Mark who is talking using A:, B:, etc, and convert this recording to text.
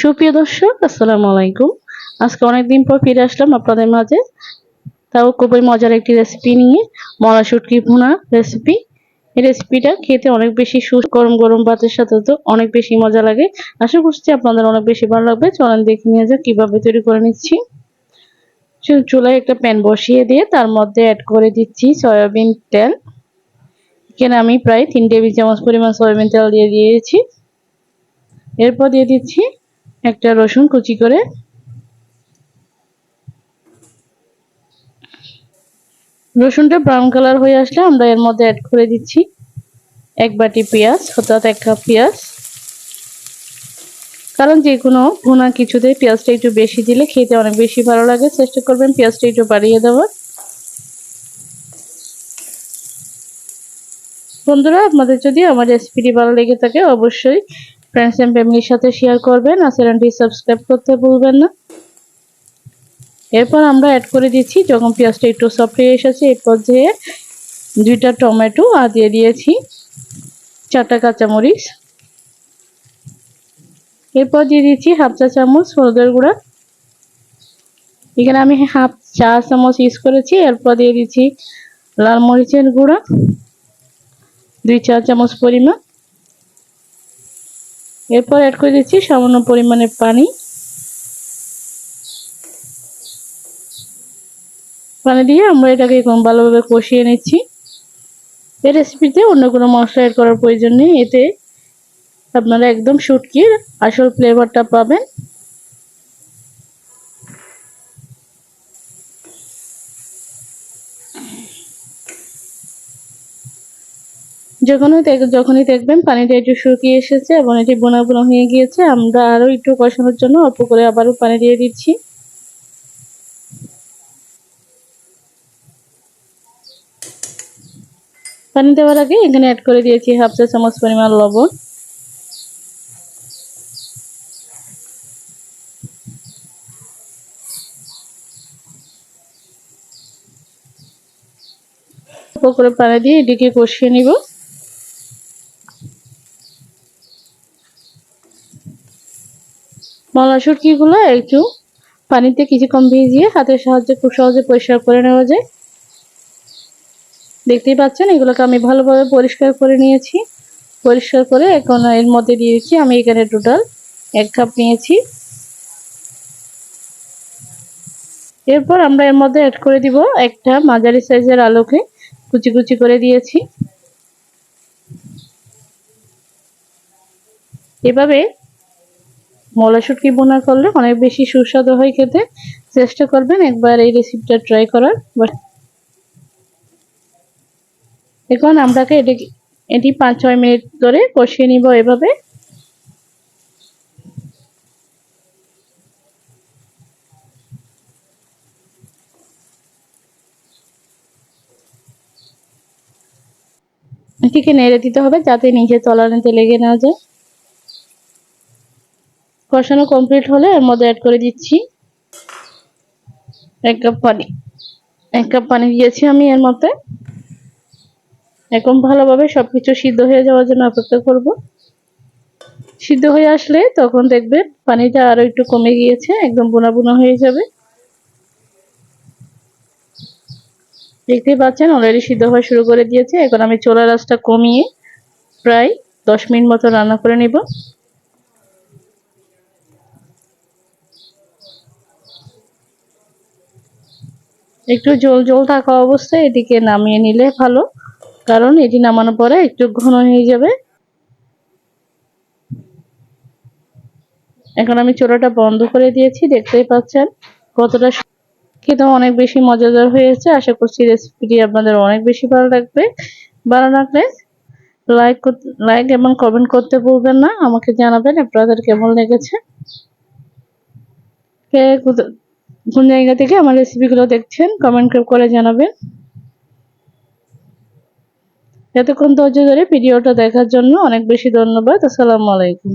A: সুপ্রিয় দর্শক, আসসালামু আলাইকুম। আজকে অনেকদিন পর ফিরে আসলাম আপনাদের মাঝে। তাও খুবই মজার একটি রেসিপি নিয়ে মলা শুটকি ভুনা রেসিপি এই রেসিপিটা খেতে অনেক বেশি সু গরম গরম ভাতের সাথে তো অনেক বেশি মজা লাগে। আশা করছি আপনাদের অনেক বেশি ভালো লাগবে। চলেন দেখে নিয়ে যাক কীভাবে তৈরি করে নিচ্ছি। চুলায় একটা প্যান বসিয়ে দিয়ে তার মধ্যে অ্যাড করে দিচ্ছি সয়াবিন তেল। এখানে আমি প্রায় তিন টেবিল চামচ পরিমাণ সয়াবিন তেল দিয়ে দিয়েছি। এরপর দিয়ে দিচ্ছি একটা রসুন কুচি করে। রসুনটা ব্রাউন কালার হয়ে আসলে আমরা এর মধ্যে অ্যাড করে দিচ্ছি। এক বাটি পেঁয়াজ, অর্থাৎ এক কাপ পেঁয়াজ। কারণ যে কোনো ভুনা কিছুতে পেঁয়াজটা একটু বেশি দিলে খেতে অনেক বেশি ভালো লাগে। চেষ্টা করবেন পেঁয়াজটা একটু বাড়িয়ে দেওয়ার। বন্ধুরা, আপনাদের যদি আমার রেসিপিটি ভালো লেগে থাকে, অবশ্যই ফ্রেন্ডস এন্ড ফ্যামিলির সাথে শেয়ার করবেন। আর চ্যানেলটি সাবস্ক্রাইব করতে ভুলবেন না। এরপর আমরা অ্যাড করে দিচ্ছি যখন পেঁয়াজটা একটু সফট হয়ে এসেছে। এই পর্যায়ে দুইটা টমেটো আর দিয়ে দিয়েছি চারটা কাঁচামরিচ। এরপর দিয়ে দিচ্ছি হাফ চা চামচ হলুদের গুঁড়া। এখানে আমি হাফ চা চামচ ইউজ করেছি। এরপর দিয়ে দিচ্ছি লাল মরিচের গুঁড়া। দুই চা চামচ পরিমাণ। এরপর অ্যাড করে দিচ্ছি সামান্য পরিমাণে পানি। পানি দিয়ে আমরা এটাকে ভালোভাবে কষিয়ে নিচ্ছি। এই রেসিপিতে অন্য কোনো মশলা অ্যাড করার প্রয়োজন নেই। এতে আপনারা একদম শুটকির আসল ফ্লেভারটা পাবেন। যখনই যখনই দেখবেন পানিটা একটু শুকিয়ে এসেছে এবং এটি বোনা বোনা হয়ে গিয়েছে, আমরা আরও একটু কষানোর জন্য অল্প করে আবারও পানি দিয়ে দিচ্ছি। পানি দেওয়ার আগে এখানে অ্যাড করে দিয়েছি হাফ চা চামচ পরিমাণ লবণ। করে পানি দিয়ে এটিকে কষিয়ে নিব। মলা শুটকিগুলো একটু পানিতে কিছুক্ষণ ভিজিয়ে হাতের সাহায্যে খুব সহজে পরিষ্কার করে নেওয়া যায়। দেখতেই পাচ্ছেন, এগুলোকে আমি ভালোভাবে পরিষ্কার করে নিয়েছি। পরিষ্কার করে এখন এর মধ্যে দিয়েছি আমি এখানে টোটাল এক কাপ নিয়েছি। এরপর আমরা এর মধ্যে অ্যাড করে দিব একটা মাঝারি সাইজের আলুকে, কুচি কুচি করে দিয়েছি। এভাবে মলা শুটকি বোনা করলে অনেক বেশি সুস্বাদু হয় খেতে? চেষ্টা করবেন একবার এই রেসিপিটা ট্রাই করার। এখন আমরাকে এটি এটি পাঁচ ছয় মিনিট ধরে কষিয়ে নিব এভাবে। এটিকে নেড়ে দিতে হবে যাতে নিচে তলানিতে লেগে না যায়। কষানো কমপ্লিট হলে এর মধ্যে অ্যাড করে দিচ্ছি এক কাপ পানি। এক কাপ পানি দিয়েছি আমি এর মধ্যে। এখন ভালোভাবে সবকিছু সিদ্ধ হয়ে যাওয়ার জন্য অপেক্ষা করব। সিদ্ধ হয়ে আসলে তখন দেখবেন পানিটা আরও একটু কমে গিয়েছে, একদম বোনা বোনা হয়ে যাবে। দেখতেই পাচ্ছেন অলরেডি সিদ্ধ হওয়া শুরু করে দিয়েছে। এখন আমি চোলা রাসটা কমিয়ে প্রায় দশ মিনিট মতো রান্না করে নিব। একটু জল জল থাকা অবস্থায় এটিকে নামিয়ে নিলে ভালো, কারণ এটি নামানোর পরে একটু ঘন হয়ে যাবে। এখন আমি চোলাটা বন্ধ করে দিয়েছি, দেখতেই পাচ্ছেন কতটা খেতে অনেক বেশি মজাদার হয়েছে। আশা করছি রেসিপিটি আপনাদের অনেক বেশি ভালো লাগবে। ভালো লাগলে লাইক লাইক এবং কমেন্ট করতে ভুলবেন না। আমাকে জানাবেন আপনাদের কেমন লেগেছে। কে কোন জায়গা থেকে আমার রেসিপিগুলো দেখছেন কমেন্ট করে জানাবেন। এতক্ষণ ধৈর্য ধরে ভিডিওটা দেখার জন্য অনেক বেশি ধন্যবাদ। আসসালামু আলাইকুম।